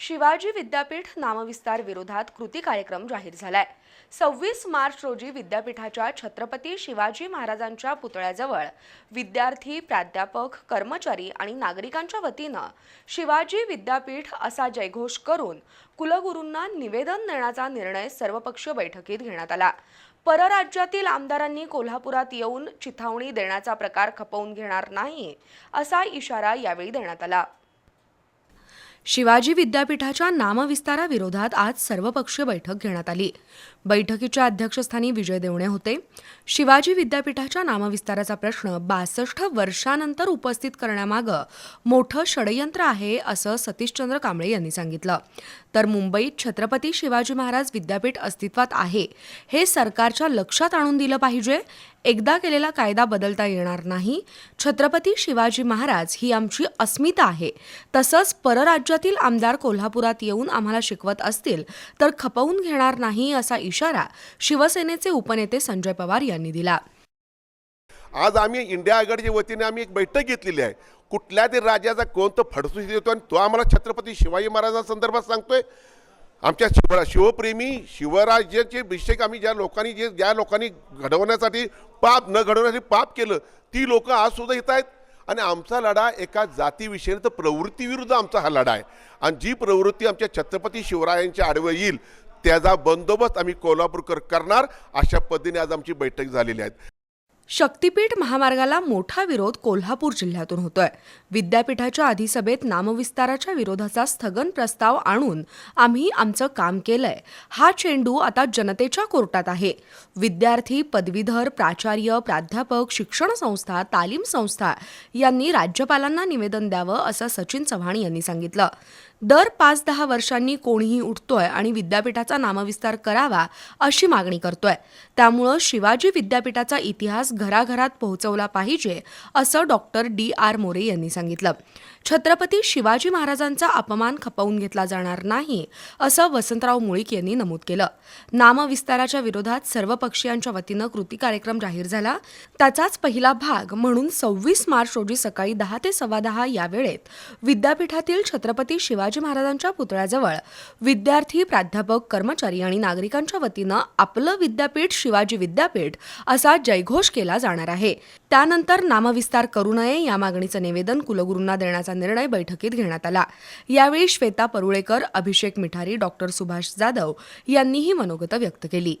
शिवाजी विद्यापीठ नामविस्तार विरोधात कृती कार्यक्रम जाहीर झालाय. सव्वीस मार्च रोजी विद्यापीठाच्या छत्रपती शिवाजी महाराजांच्या पुतळ्याजवळ विद्यार्थी प्राध्यापक कर्मचारी आणि नागरिकांच्या वतीनं शिवाजी विद्यापीठ असा जयघोष करून कुलगुरूंना निवेदन देण्याचा निर्णय सर्वपक्षीय बैठकीत घेण्यात आला. परराज्यातील आमदारांनी कोल्हापुरात येऊन चिथावणी देण्याचा प्रकार खपवून घेणार नाही असा इशारा यावेळी देण्यात आला. शिवाजी विद्यापीठाच्या नामविस्ताराविरोधात आज सर्वपक्षीय बैठक घेण्यात आली. बैठकीच्या अध्यक्षस्थानी विजय देवणे होते. शिवाजी विद्यापीठाच्या नामविस्ताराचा प्रश्न बासष्ट वर्षानंतर उपस्थित करण्यामागं मोठं षडयंत्र आहे असं सतीशचंद्र कांबळे यांनी सांगितलं. तर मुंबईत छत्रपती शिवाजी महाराज विद्यापीठ अस्तित्वात आहे हे सरकारच्या लक्षात आणून दिलं पाहिजे एकदा केलेला कायदा बदलता येणार नाही. छत्रपती शिवाजी महाराज ही आमची अस्मिता आहे. तसंच परराज्यातील आमदार कोल्हापुरात येऊन आम्हाला शिकवत असतील तर खपवून घेणार नाही असा इशारा शिवसेनेचे उपनेते संजय पवार यांनी दिला. आज आम्ही इंडिया आघाडीच्या वतीने आम्ही एक बैठक घेतलेली आहे. कुठल्या तरी राज्याचा कोणतं फडसूस देतो आणि तो आम्हाला छत्रपती शिवाजी महाराजांसंदर्भात सांगतोय. आमच्या शिव शिवप्रेमी शिवराज्याचे अभिषेक आम्ही ज्या लोकांनी जे ज्या लोकांनी घडवण्यासाठी पाप न घडवण्यासाठी पाप केलं ती लोकं आज सुद्धा येत आहेत. आणि आमचा लढा एका जातीविषयी तर प्रवृत्तीविरुद्ध आमचा हा लढा आहे. आणि जी प्रवृत्ती आमच्या छत्रपती शिवरायांच्या आडवं येईल त्याचा बंदोबस्त आम्ही कोल्हापूरकर करणार अशा पद्धतीने आज आमची बैठक झालेली आहे. शक्तीपीठ महामार्गाला मोठा विरोध कोल्हापूर जिल्ह्यातून होतोय. विद्यापीठाच्या अधिसभेत नामविस्ताराच्या विरोधाचा स्थगन प्रस्ताव आणून आम्ही आमचं काम केलंय. हा चेंडू आता जनतेच्या कोर्टात आहे. विद्यार्थी पदवीधर प्राचार्य प्राध्यापक शिक्षण संस्था तालीम संस्था यांनी राज्यपालांना निवेदन द्यावं असं सचिन चव्हाण यांनी सांगितलं. दर पाच दहा वर्षांनी कोणीही उठतोय आणि विद्यापीठाचा नामविस्तार करावा अशी मागणी करतोय. त्यामुळं शिवाजी विद्यापीठाचा इतिहास घराघरात पोहोचवला पाहिजे असं डॉक्टर डी आर मोरे यांनी सांगितलं. छत्रपती शिवाजी महाराजांचा अपमान खपवून घेतला जाणार नाही असं वसंतराव मुळीक यांनी नमूद केलं. नामविस्ताराच्या विरोधात सर्व पक्षीयांच्या वतीनं कृती कार्यक्रम जाहीर झाला. त्याचाच पहिला भाग म्हणून सव्वीस मार्च रोजी सकाळी दहा ते सव्वा दहा या वेळेत विद्यापीठातील छत्रपती शिवाजी महाराजांच्या पुतळ्याजवळ विद्यार्थी प्राध्यापक कर्मचारी आणि नागरिकांच्या वतीनं आपलं विद्यापीठ शिवाजी विद्यापीठ असा जयघोष केला. केला जाणार आहे. त्यानंतर नामविस्तार करू नये या मागणीचं निवेदन कुलगुरूंना देण्याचा निर्णय बैठकीत घेण्यात आला. यावेळी श्वेता परुळेकर अभिषेक मिठारी डॉक्टर सुभाष जाधव यांनीही मनोगत व्यक्त केली.